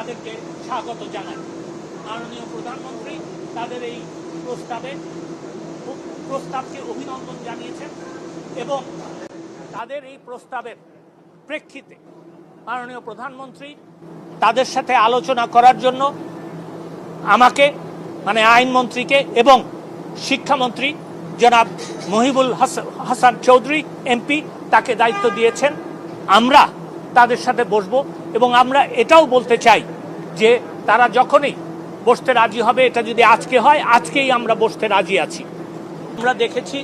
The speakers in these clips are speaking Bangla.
তাদেরকে স্বাগত জানাই। মাননীয় প্রধানমন্ত্রী তাদের এই প্রস্তাবে প্রস্তাবকে অভিনন্দন জানিয়েছেন এবং তাদের এই প্রস্তাবের প্রেক্ষিতে মাননীয় প্রধানমন্ত্রী তাদের সাথে আলোচনা করার জন্য আমাকে মানে আইনমন্ত্রীকে এবং শিক্ষামন্ত্রী জনাব মহিবুল হাসান চৌধুরী, এমপি, তাকে দায়িত্ব দিয়েছেন। আমরা তাদের সাথে বসবো এবং আমরা এটাও বলতে চাই যে তারা যখনই বসতে রাজি হবে, এটা যদি আজকে হয়, আজকেই আমরা বসতে রাজি আছি। আমরা দেখেছি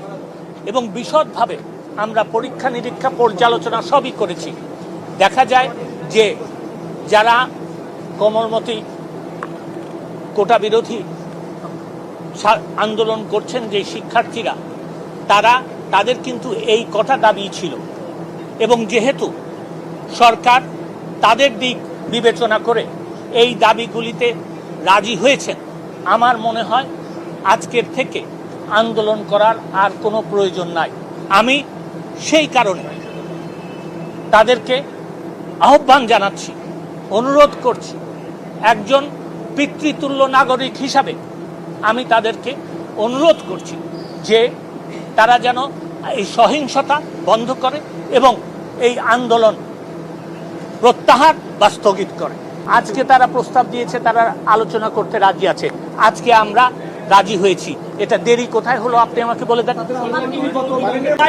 এবং বিশদভাবে আমরা পরীক্ষা নিরীক্ষা পর্যালোচনা সবই করেছি। দেখা যায় যে যারা কোমলমতি কোটা বিরোধী আন্দোলন করছেন যে শিক্ষার্থীরা, তারা, তাদের কিন্তু এই কথা দাবি ছিল। এবং যেহেতু সরকার তাদের দিক বিবেচনা করে এই দাবিগুলিতে রাজি হয়েছেন। আমার মনে হয় আজকের থেকে আন্দোলন করার আর কোনো প্রয়োজন নাই। আমি সেই কারণে তাদেরকে আহ্বান জানাচ্ছি, অনুরোধ করছি, একজন পিতৃতুল্য নাগরিক হিসাবে আমি তাদেরকে অনুরোধ করছি যে তারা যেন এই সহিংসতা বন্ধ করে এবং এই আন্দোলন প্রত্যাহার বা স্থগিত করে। আজকে তারা প্রস্তাব দিয়েছে, তারা আলোচনা করতে রাজি আছে। আজকে আমরা রাজি হয়েছি। এটা দেরি কোথায় হলো, আপনি আমাকে বলে দেন?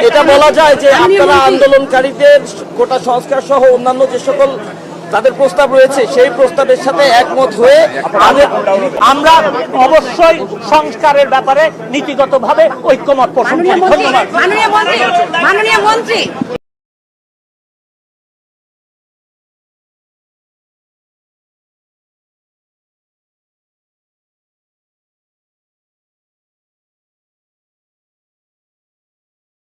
এটা বলা যায় যে আপনারা আন্দোলনকারীদের কোটা সংস্কার সহ অন্যান্য যে সকল তাদের প্রস্তাব রয়েছে, সেই প্রস্তাবের সাথে একমত হয়ে আমরা অবশ্যই সংস্কারের ব্যাপারে নীতিগতভাবে ঐক্যমত পোষণ করি। ধন্যবাদ।